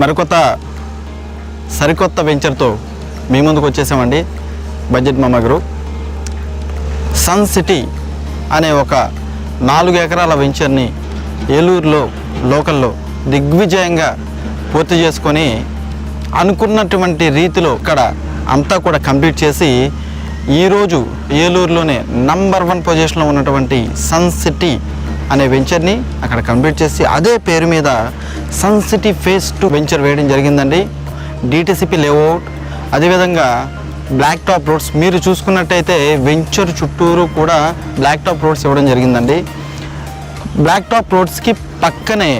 మరికొత్త సరికొత్త వెంచర్తో మీ ముందుకు వచ్చేసామండి బడ్జెట్ మమ్మగరు సన్ సిటీ అనే ఒక నాలుగు ఎకరాల వెంచర్ని ఏలూరులో లోకల్లో దిగ్విజయంగా పూర్తి చేసుకొని అనుకున్నటువంటి రీతిలో ఇక్కడ అంతా కూడా కంప్లీట్ చేసి ఈరోజు ఏలూరులోనే నంబర్ వన్ పొజిషన్లో ఉన్నటువంటి సన్ సిటీ అనే వెంచర్ని అక్కడ కంప్లీట్ చేసి అదే పేరు మీద sun city phase two venture వేయడం జరిగిందండి. డిటిసిపి లేఅవుట్ అదేవిధంగా బ్లాక్ టాప్ రోడ్స్ మీరు చూసుకున్నట్టయితే వెంచర్ చుట్టూరు కూడా బ్లాక్ టాప్ రోడ్స్ ఇవ్వడం జరిగిందండి. బ్లాక్ టాప్ రోడ్స్కి పక్కనే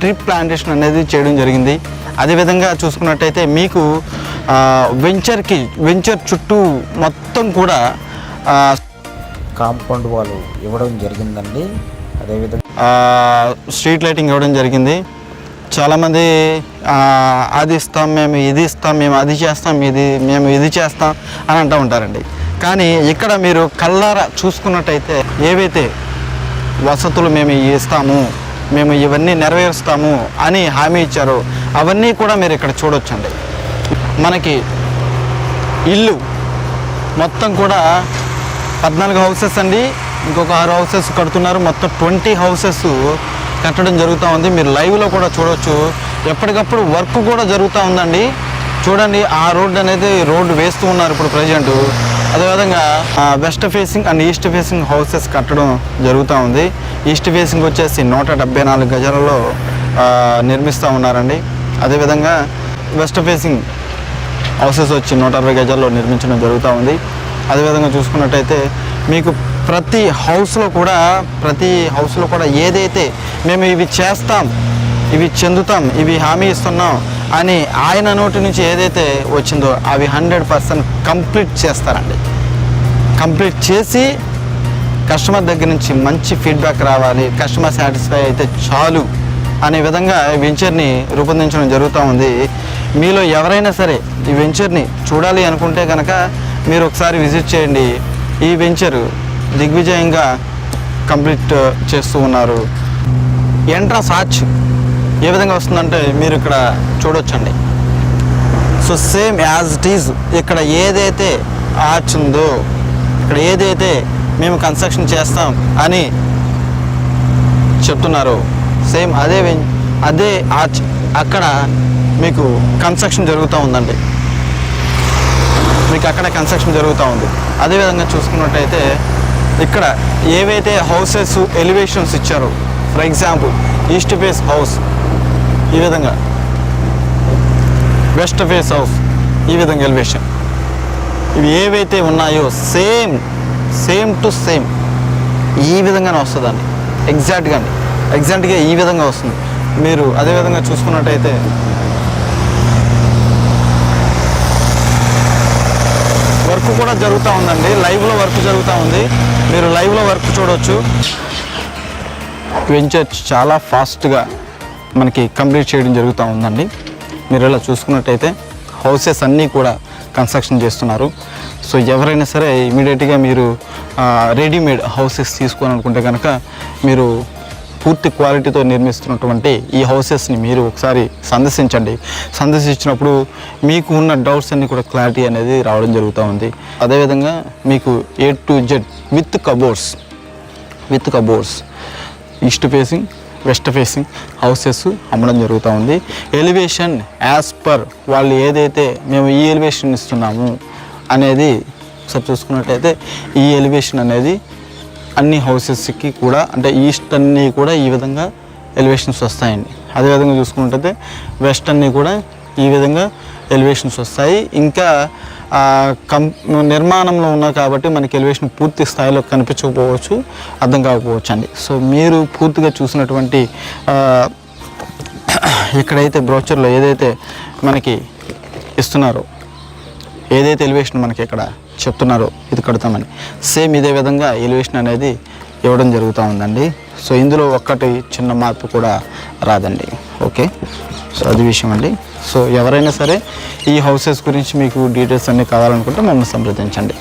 ట్రీ ప్లాంటేషన్ అనేది చేయడం జరిగింది. అదేవిధంగా చూసుకున్నట్టయితే మీకు వెంచర్కి వెంచర్ చుట్టూ మొత్తం కూడా కాంపౌండ్ వాళ్ళు ఇవ్వడం జరిగిందండి. అదేవిధంగా స్ట్రీట్ లైటింగ్ ఇవ్వడం జరిగింది. చాలామంది అది ఇస్తాం మేము ఇది ఇస్తాం మేము అది చేస్తాం ఇది మేము ఇది చేస్తాం అని అంటూ ఉంటారండి. కానీ ఇక్కడ మీరు కల్లారా చూసుకున్నట్టయితే ఏవైతే వసతులు మేము ఇస్తాము మేము ఇవన్నీ నెరవేరుస్తాము అని హామీ ఇచ్చారో అవన్నీ కూడా మీరు ఇక్కడ చూడొచ్చండి. మనకి ఇల్లు మొత్తం కూడా పద్నాలుగు హౌసెస్ అండి. ఇంకొక ఆరు హౌసెస్ కడుతున్నారు. మొత్తం ట్వంటీ హౌసెస్ కట్టడం జరుగుతూ ఉంది. మీరు లైవ్లో కూడా చూడవచ్చు ఎప్పటికప్పుడు వర్క్ కూడా జరుగుతూ ఉందండి. చూడండి ఆ రోడ్డు అనేది రోడ్డు వేస్తూ ఉన్నారు ఇప్పుడు ప్రజెంట్ అదేవిధంగా west facing and east facing houses కట్టడం జరుగుతూ ఉంది. ఈస్ట్ ఫేసింగ్ వచ్చేసి నూట డెబ్బై నాలుగు గజాలలో నిర్మిస్తూ ఉన్నారండి. అదేవిధంగా వెస్ట్ ఫేసింగ్ హౌసెస్ వచ్చి నూట అరవై గజాల్లో నిర్మించడం జరుగుతూ ఉంది. అదేవిధంగా చూసుకున్నట్టయితే మీకు ప్రతి హౌస్లో కూడా ప్రతి హౌస్లో కూడా ఏదైతే మేము ఇవి చేస్తాం ఇవి చెందుతాం ఇవి హామీ ఇస్తున్నాం అని ఆయన నోటి నుంచి ఏదైతే వచ్చిందో అవి హండ్రెడ్ పర్సెంట్ కంప్లీట్ చేస్తారండి. కంప్లీట్ చేసి కస్టమర్ దగ్గర నుంచి మంచి ఫీడ్బ్యాక్ రావాలి కస్టమర్ సాటిస్ఫై అయితే చాలు అనే విధంగా ఈ వెంచర్ని రూపొందించడం జరుగుతూ ఉంది. మీలో ఎవరైనా సరే ఈ వెంచర్ని చూడాలి అనుకుంటే కనుక మీరు ఒకసారి విజిట్ చేయండి. ఈ వెంచరు దిగ్విజయంగా కంప్లీట్ uh, చేస్తూ ఉన్నారు. ఎంట్రన్స్ ఆర్చ్ ఏ విధంగా వస్తుందంటే మీరు ఇక్కడ చూడొచ్చండి. So same as it is ఇక్కడ ఏదైతే ఆర్చ్ ఉందో ఇక్కడ ఏదైతే మేము కన్స్ట్రక్షన్ చేస్తాం అని చెప్తున్నారు. సేమ్ అదే అదే ఆర్చ్ అక్కడ మీకు కన్స్ట్రక్షన్ జరుగుతూ ఉందండి. మీకు అక్కడ కన్స్ట్రక్షన్ జరుగుతూ ఉంది. అదేవిధంగా చూసుకున్నట్టయితే ఇక్కడ ఏవైతే హౌసెస్ ఎలివేషన్స్ ఇచ్చారో for example east face house ఈ విధంగా. వెస్ట్ ఫేస్ హౌస్ ఈ విధంగా ఎలివేషన్. ఇవి ఏవైతే ఉన్నాయో సేమ్ సేమ్ టు సేమ్ ఈ విధంగానే వస్తుందండి. ఎగ్జాక్ట్గా అండి ఎగ్జాక్ట్గా ఈ విధంగా వస్తుంది. మీరు అదే విధంగా చూసుకున్నట్టయితే వర్క్ కూడా జరుగుతూ ఉందండి. లైవ్లో వర్క్ జరుగుతూ ఉంది. మీరు లైవ్లో వర్క్ చూడవచ్చు వెంచర్ చాలా ఫాస్ట్గా మనకి కంప్లీట్ చేయడం జరుగుతూ ఉందండి. మీరు ఇలా చూసుకున్నట్టయితే హౌసెస్ అన్నీ కూడా కన్స్ట్రక్షన్ చేస్తున్నారు. సో ఎవరైనా సరే ఇమీడియట్గా మీరు రెడీమేడ్ హౌసెస్ తీసుకోవాలనుకుంటే కనుక మీరు పూర్తి క్వాలిటీతో నిర్మిస్తున్నటువంటి ఈ హౌసెస్ని మీరు ఒకసారి సందర్శించండి. సందర్శించినప్పుడు మీకు ఉన్న డౌట్స్ అన్నీ కూడా క్లారిటీ అనేది రావడం జరుగుతూ ఉంది. అదేవిధంగా మీకు A to Z with cupboards with cupboards east facing west facing houses అమ్మడం జరుగుతూ ఉంది. ఎలివేషన్ యాజ్ పర్ వాళ్ళు ఏదైతే మేము ఈ ఎలివేషన్ ఇస్తున్నాము అనేది ఒకసారి చూసుకున్నట్లయితే ఈ ఎలివేషన్ అనేది అన్ని హౌసెస్కి కూడా అంటే ఈస్ట్ అన్నీ కూడా ఈ విధంగా ఎలివేషన్స్ వస్తాయండి. అదేవిధంగా చూసుకుంటే వెస్ట్ అన్నీ కూడా ఈ విధంగా ఎలివేషన్స్ వస్తాయి. ఇంకా కం నిర్మాణంలో ఉన్నా కాబట్టి మనకి ఎలివేషన్ పూర్తి స్థాయిలో కనిపించకపోవచ్చు అర్థం కాకపోవచ్చు అండి సో మీరు పూర్తిగా చూసినటువంటి ఎక్కడైతే బ్రోచర్లో ఏదైతే మనకి ఇస్తున్నారో ఏదైతే ఎలివేషన్ మనకి ఇక్కడ చెప్తున్నారు ఇది కడతామని. సేమ్ ఇదే విధంగా ఎలివేషన్ అనేది ఇవ్వడం జరుగుతూ ఉందండి. సో ఇందులో ఒక్కటి చిన్న మార్పు కూడా రాదండి. ఓకే సో అది విషయం అండి. సో ఎవరైనా సరే ఈ హౌసెస్ గురించి మీకు డీటెయిల్స్ అన్నీ కావాలనుకుంటే మమ్మల్ని సంప్రదించండి.